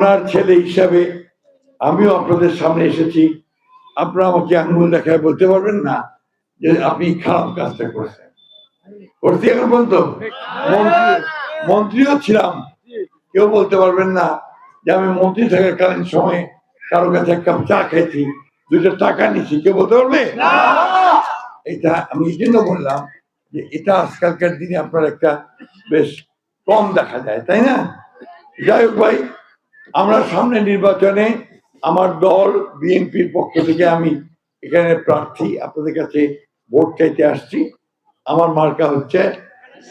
আপনার ছেলে হিসাবে আমিও আপনাদের সামনে এসেছি। আপনারা আমাকে আঙ্গুল দেখায় বলতে পারবেন না যে আপনি খারাপ কাজটা করেছেন। করছি এখন পর্যন্ত? মন্ত্রী মন্ত্রীও ছিলাম। কেউ বলতে পারবেন না যে আমি মন্ত্রী থাকাকালীন সময়ে কারও কাছে এক কাপ চা খেয়েছি দুটো টাকা নিচ্ছি কেউ বলতে পারবে? এটা আমি এই জন্য বললাম যে এটা আজকালকার দিনে আপনার একটা বেশ কম দেখা যায় তাই না? যাই হোক ভাই আমরা সামনে নির্বাচনে আমার দল, বিএনপির পক্ষ থেকে আমি এখানে প্রার্থী, আপনাদের কাছে ভোট চাইতে আসছি। আমার মার্কা হচ্ছে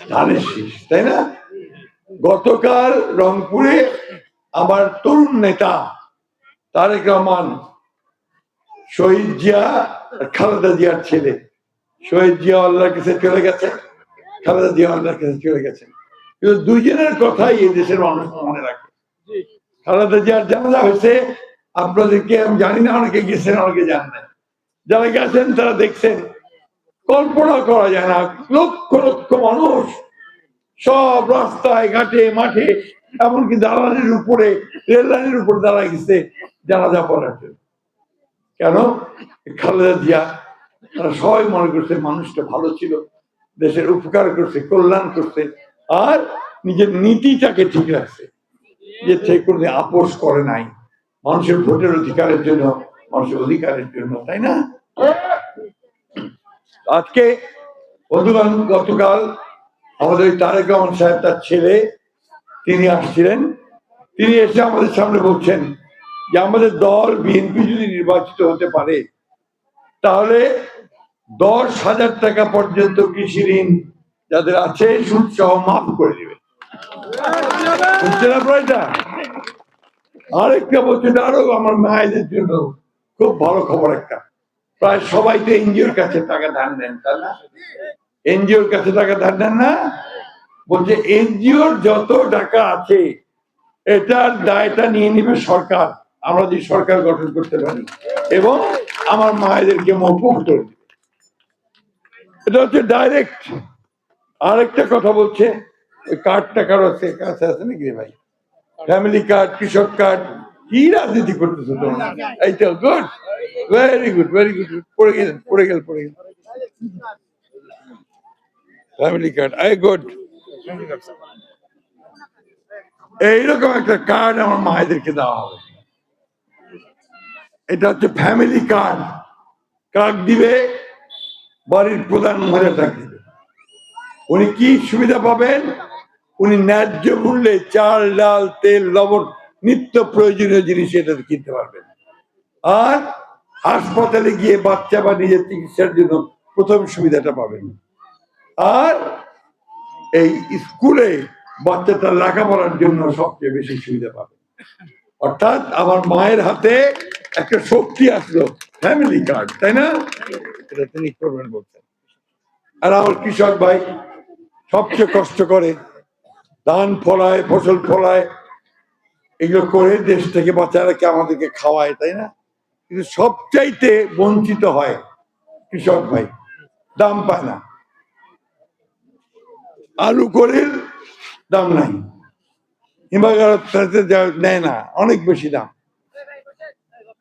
ধানের শীষ, তাই না? গতকাল রংপুরে আমার তরুণ নেতা তারেক রহমান, শহীদ জিয়া খালেদা জিয়ার ছেলে, শহীদ জিয়া আল্লাহর কাছে চলে গেছে, খালেদা জিয়া আল্লাহর কাছে চলে গেছেন কিন্তু দুইজনের কথাই এই দেশের মানুষ মনে রাখে। খালেদা জিয়ার জানাজা হয়েছে, আপনাদেরকে আমি জানি না, অনেকে গেছেন, অনেকে জান না যারা গেছেন, তারা দেখছেন, কল্পনা করা যায় না। লক্ষ লক্ষ মানুষ সব রাস্তায়, ঘাটে, মাঠে, এমনকি দালানের উপরে, রেল লাইনের উপরে দাঁড়ায় গেছে, জানাজা পড়ার জন্য। কেন? খালেদা জিয়া, তারা সবাই মনে করছে মানুষটা ভালো ছিল, দেশের উপকার করছে, কল্যাণ করছে, আর নিজের নীতিটাকে ঠিক রাখছে। যে সে কোনো আপোষ করে নাই। মানুষের ভোটের অধিকারের জন্য, মানুষের অধিকারের জন্য, তাই না? আজকে বন্ধুগণ, গতকাল আমাদের ওই তারেক রহমান সাহেব তার ছেলে, তিনি আসছিলেন। তিনি এসে আমাদের সামনে বলছেন যে, আমাদের দল বিএনপি যদি নির্বাচিত হতে পারে, তাহলে দশ হাজার টাকা পর্যন্ত কৃষি ঋণ যাদের আছে সুদ সহ মাফ করে দিবে। বুঝছেন আপনারা আরেকটা বলছেন আরও আমার মায়েদের জন্য খুব ভালো খবর একটা। প্রায় সবাই তো এনজিওর কাছে টাকা ধার নেন, তাই না? এনজিওর কাছে টাকা ধার নেন না? বলছে, এনজিওর যত টাকা আছে, এটার দায়টা নিয়ে নিবে সরকার। আমরা যদি সরকার গঠন করতে পারি। এবং আমার মায়েদেরকে মৌকুফ করে এটা হচ্ছে ডাইরেক্ট আরেকটা কথা বলছে কার্ডটা কারও কাছে আছে নাকি ভাই? ফ্যামিলি কার্ড কৃষক কার্ড কি রাজনীতি করতেছো তোমরা? এই তো good very good very good পড়ে গেলেন, পড়ে গেল পড়ে গেল ফ্যামিলি কার্ড আই গুড এইরকম একটা কার্ড আমার মায়েদেরকে দেওয়া হবে। এটা হচ্ছে ফ্যামিলি কার্ড কার্ড দিবে, বাড়ির প্রধান মহিলা চাকরি উনি কি সুবিধা পাবেন? উনি ন্যায্য মূল্যে চাল, ডাল, তেল, লবণ নিত্য প্রয়োজনীয় জিনিস এটা কিনতে পারবেন। আর হাসপাতালে গিয়ে বাচ্চা বা নিজের চিকিৎসার জন্য প্রথম সুবিধাটা পাবেন। আর এই স্কুলে বাচ্চাটা লেখাপড়ার জন্য সবচেয়ে বেশি সুবিধা পাবে অর্থাৎ আমার মায়ের হাতে একটা শক্তি আসলো ফ্যামিলি কার্ড তাই না? এটা তিনি করবেন বলছেন। আর আমার কৃষক ভাই সবচেয়ে কষ্ট করে ধান ফলায়, ফসল ফলায়, এগুলো করে দেশ থেকে বাচ্চা রাখে আমাদেরকে খাওয়ায়, তাই না? কিন্তু সবচাইতে বঞ্চিত হয় কৃষক ভাই, দাম পায় না। আলু করির দাম নাই। হিমাগার নেয় না, অনেক বেশি দাম।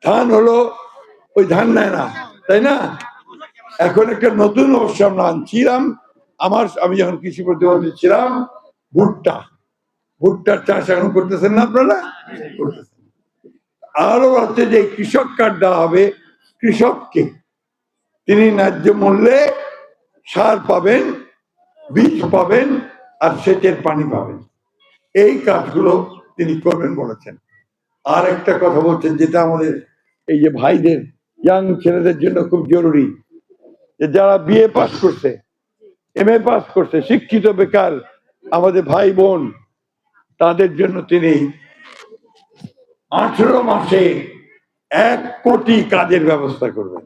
ধান হলো, ওই ধান নেয় না, তাই না? এখন একটা নতুন অবশ্য আমরা আনছিলাম, আমার, আমি যখন কৃষি প্রতিমন্ত্রী ছিলাম ভুট্টা। ভুট্টার চাষ এখন করতেছেন না আপনারা? আরও হচ্ছে যে কৃষক কার্ড দেওয়া হবে কৃষককে। তিনি ন্যায্য মূল্যে সার পাবেন, বীজ পাবেন আর সেচের পানি পাবেন। এই কাজগুলো তিনি করবেন বলেছেন। আর একটা কথা বলছেন যেটা আমাদের এই যে ভাইদের ইয়াং ছেলেদের জন্য খুব জরুরি। যে যারা বিএ পাস করছে এম এ পাস করছে, শিক্ষিত বেকার আমাদের ভাই বোন তাদের জন্য তিনি আঠেরো মাসে এক কোটি কাজের ব্যবস্থা করবেন।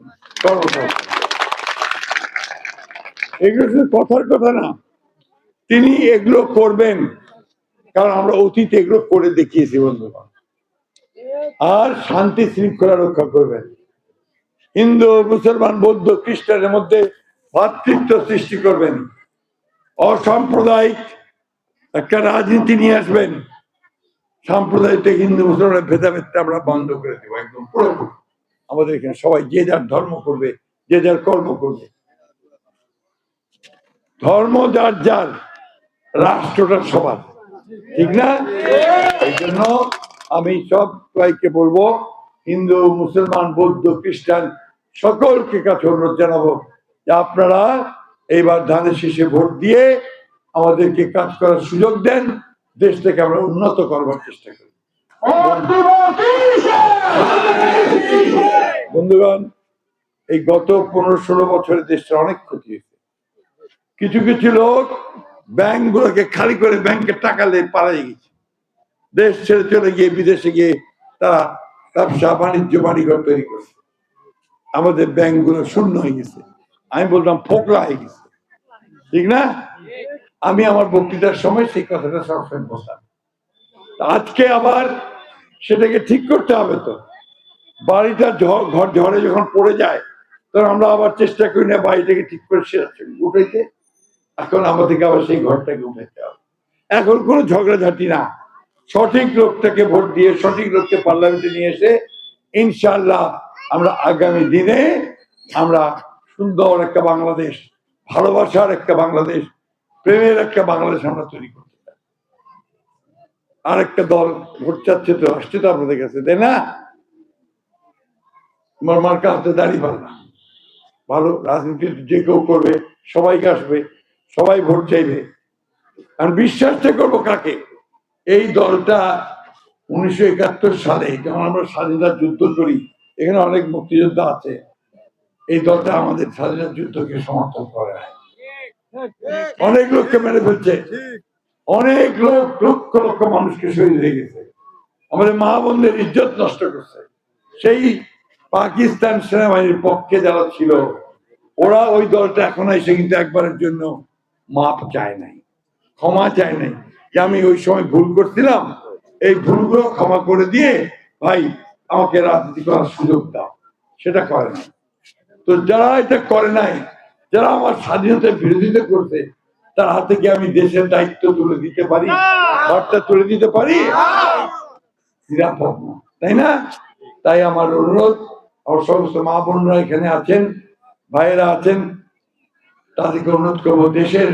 এগুলো শুধু কথার কথা না, তিনি এগুলো করবেন, কারণ আমরা অতীতে এগুলো করে দেখিয়েছি, বন্ধুগণ। আর শান্তি শৃঙ্খলা রক্ষা করবেন। হিন্দু, মুসলমান, বৌদ্ধ, খ্রিস্টানের মধ্যে ভাতৃত্ব সৃষ্টি করবেন। অসাম্প্রদায়িক একটা রাজনীতি নিয়ে আসবেন। সাম্প্রদায়িক হিন্দু, মুসলমানের ভেদাভেদটা আমরা বন্ধ করে দেবো একদম পুরোপুরি। আমাদের এখানে সবাই যে যার ধর্ম করবে, যে যার কর্ম করবে। ধর্ম যার যার, রাষ্ট্রটা সবার। ঠিক না? এই জন্য আমি সব সবাইকে বলব, হিন্দু, মুসলমান, বৌদ্ধ, খ্রিস্টান, সকলকে কাছে অনুরোধ জানাব যে আপনারা এইবার ধানের শীষে ভোট দিয়ে আমাদেরকে কাজ করার সুযোগ দেন দেশটাকে আমরা উন্নত করবার চেষ্টা করি। বন্ধুগণ, এই গত পনেরো ষোলো বছরে দেশটা অনেক ক্ষতি হয়েছে। কিছু কিছু লোক ব্যাংক গুলোকে খালি করে ব্যাংকের টাকা নিয়ে পালিয়ে গেছে। দেশ ছেড়ে চলে গিয়ে বিদেশে গিয়ে তারা ব্যবসা, বাণিজ্য, বাড়িঘর তৈরি করছে। আমাদের ব্যাংকগুলো শূন্য হয়ে গেছে। আমি বললাম ফোকলা হয়ে গেছে। ঠিক না? আমি আমার বক্তৃতার সময় সেই কথাটা সবসময় বলতাম। আজকে আবার সেটাকে ঠিক করতে হবে তো। বাড়িটা ঘর ঝড়ে যখন পড়ে যায়, তখন আমরা আবার চেষ্টা করি না বাড়িটাকে ঠিক করে উঠাইতে। এখন আমাদেরকে আবার সেই ঘরটাকে উঠাইতে হবে। এখন কোনো ঝগড়াঝাটি না। সঠিক লোকটাকে ভোট দিয়ে, সঠিক লোককে পার্লামেন্টে নিয়ে এসে ইনশাল্লাহ আমরা আগামী দিনে আমরা সুন্দর একটা বাংলাদেশ, ভালোবাসার একটা বাংলাদেশ প্রেমের একটা বাংলাদেশ আমরা তৈরি করতে চাই। আর একটা দল ভোট চাচ্ছে তো, আসছে তো আপনাদের কাছে, তাই না? তোমার মার্কা হাতে দাঁড়িয়ে পারলা ভালো, রাজনীতি যে কেউ করবে, সবাইকে আসবে, সবাই ভোট চাইবে। আর বিশ্বাসটা করব কাকে? এই দলটা উনিশশো একাত্তর সালে, যখন আমরা স্বাধীনতা যুদ্ধ করি, এখানে অনেক মুক্তিযোদ্ধা আছে। এই দলটা আমাদের স্বাধীনতা যুদ্ধকে সমর্থন করে অনেক লোককে মেরে ফেলছে। অনেক লোক, লক্ষ লক্ষ মানুষকে শহীদ হয়ে গেছে। আমাদের মা বোনদের ইজ্জত নষ্ট করছে। সেই পাকিস্তান সেনাবাহিনীর পক্ষে যারা ছিল, ওরা ওই দলটা এখন এসে কিন্তু একবারের জন্য মাপ চায় নাই, ক্ষমা চায় নাই। যে আমি ওই সময় ভুল করছিলাম, এই ভুলগুলো ক্ষমা করে দিয়ে ভাই আমাকে রাজনীতি করার সুযোগ দাও। সেটা করে না তো যারা এটা করে নাই যারা আমার স্বাধীনতার বিরোধিতা করছে তার হাতে কি আমি দেশের দায়িত্ব তুলে দিতে পারি? ঘরটা তুলে দিতে পারি? নিরাপদ না তাই না? তাই আমার অনুরোধ আমার সমস্ত মা বোনরা এখানে আছেন ভাইয়েরা আছেন তাদেরকে অনুরোধ করব দেশের